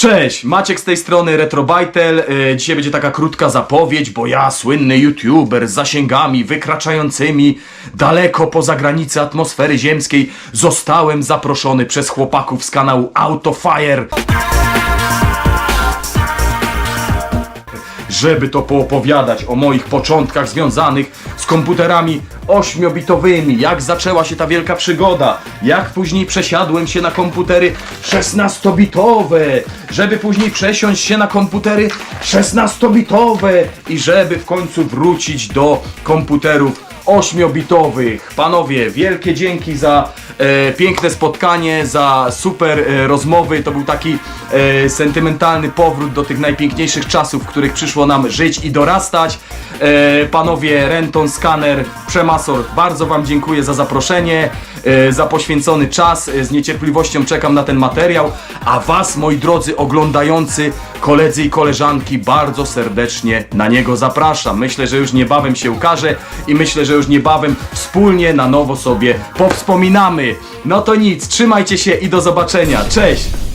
Cześć, Maciek z tej strony Retrobajtel. E, Dzisiaj będzie taka krótka zapowiedź, bo ja, słynny youtuber z zasięgami wykraczającymi daleko poza granice atmosfery ziemskiej, zostałem zaproszony przez chłopaków z kanału Autofire. Żeby to poopowiadać o moich początkach związanych z komputerami 8-bitowymi, jak zaczęła się ta wielka przygoda, jak później przesiadłem się na komputery 16-bitowe, żeby później przesiąść się na komputery 16-bitowe i żeby w końcu wrócić do komputerów 8-bitowych. Panowie, wielkie dzięki za e, piękne spotkanie, za super e, rozmowy. To był taki e, sentymentalny powrót do tych najpiękniejszych czasów, w których przyszło nam żyć i dorastać. E, panowie Renton, Scanner, Przemasor, bardzo Wam dziękuję za zaproszenie, e, za poświęcony czas. E, Z niecierpliwością czekam na ten materiał. A Was, moi drodzy oglądający, koledzy i koleżanki, bardzo serdecznie na niego zapraszam. Myślę, że już niebawem się ukaże i myślę, że już niebawem wspólnie na nowo sobie powspominamy. No to nic, trzymajcie się i do zobaczenia. Cześć!